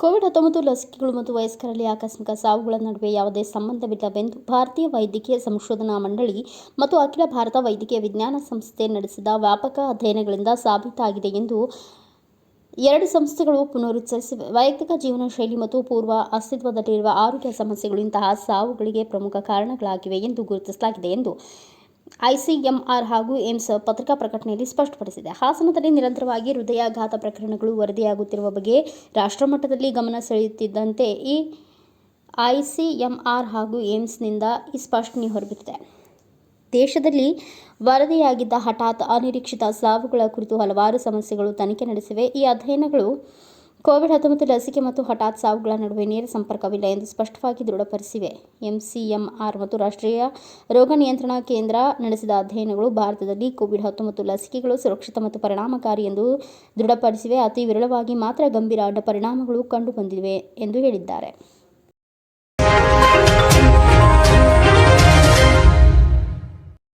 Covid ಹತ್ತೊಂಬತ್ತು ಲಸಿಕೆಗಳು ಮತ್ತು ವಯಸ್ಕರಲ್ಲಿ ಆಕಸ್ಮಿಕ ಸಾವುಗಳ ನಡುವೆ ಯಾವುದೇ ಸಂಬಂಧವಿಲ್ಲವೆಂದು ಭಾರತೀಯ ವೈದ್ಯಕೀಯ ಸಂಶೋಧನಾ ಮಂಡಳಿ ಮತ್ತು ಅಖಿಲ ಭಾರತ ವೈದ್ಯಕೀಯ ವಿಜ್ಞಾನ ಸಂಸ್ಥೆ ನಡೆಸಿದ ವ್ಯಾಪಕ ಅಧ್ಯಯನಗಳಿಂದ ಸಾಬೀತಾಗಿದೆ ಎಂದು ಎರಡು ಸಂಸ್ಥೆಗಳು ಪುನರುಚ್ಚರಿಸಿವೆ. ವೈಯಕ್ತಿಕ ಜೀವನ ಶೈಲಿ ಮತ್ತು ಪೂರ್ವ ಅಸ್ತಿತ್ವದಲ್ಲಿರುವ ಆರೋಗ್ಯ ಸಮಸ್ಯೆಗಳು ಇಂತಹ ಸಾವುಗಳಿಗೆ ಪ್ರಮುಖ ಕಾರಣಗಳಾಗಿವೆ ಎಂದು ಗುರುತಿಸಲಾಗಿದೆ ಎಂದು ಐಸಿಎಂಆರ್ ಹಾಗೂ ಏಮ್ಸ್ ಪತ್ರಿಕಾ ಪ್ರಕಟಣೆಯಲ್ಲಿ ಸ್ಪಷ್ಟಪಡಿಸಿದೆ. ಹಾಸನದಲ್ಲಿ ನಿರಂತರವಾಗಿ ಹೃದಯಾಘಾತ ಪ್ರಕರಣಗಳು ವರದಿಯಾಗುತ್ತಿರುವ ಬಗ್ಗೆ ರಾಷ್ಟ್ರಮಟ್ಟದಲ್ಲಿ ಗಮನ ಸೆಳೆಯುತ್ತಿದ್ದಂತೆ ಈ ಐಸಿಎಂಆರ್ ಹಾಗೂ ಏಮ್ಸ್ನಿಂದ ಈ ಸ್ಪಷ್ಟನೆ ಹೊರಬಿದ್ದಿದೆ. ದೇಶದಲ್ಲಿ ವರದಿಯಾಗಿದ್ದ ಹಠಾತ್ ಅನಿರೀಕ್ಷಿತ ಸಾವುಗಳ ಕುರಿತು ಹಲವಾರು ಸಮಸ್ಯೆಗಳು ತನಿಖೆ ನಡೆಸಿವೆ. ಈ ಅಧ್ಯಯನಗಳು ಕೋವಿಡ್ ಹತ್ತೊಂಬತ್ತು ಲಸಿಕೆ ಮತ್ತು ಹಠಾತ್ ಸಾವುಗಳ ನಡುವೆ ನೇರ ಸಂಪರ್ಕವಿಲ್ಲ ಎಂದು ಸ್ಪಷ್ಟವಾಗಿ ದೃಢಪಡಿಸಿವೆ. ಎಂಸಿಎಂಆರ್ ಮತ್ತು ರಾಷ್ಟ್ರೀಯ ರೋಗ ನಿಯಂತ್ರಣ ಕೇಂದ್ರ ನಡೆಸಿದ ಅಧ್ಯಯನಗಳು ಭಾರತದಲ್ಲಿ ಕೋವಿಡ್ ಹತ್ತೊಂಬತ್ತು ಲಸಿಕೆಗಳು ಸುರಕ್ಷಿತ ಮತ್ತು ಪರಿಣಾಮಕಾರಿ ಎಂದು ದೃಢಪಡಿಸಿವೆ. ಅತಿ ವಿರಳವಾಗಿ ಮಾತ್ರ ಗಂಭೀರ ಅಡ್ಡ ಪರಿಣಾಮಗಳು ಕಂಡುಬಂದಿವೆ ಎಂದು ಹೇಳಿದ್ದಾರೆ.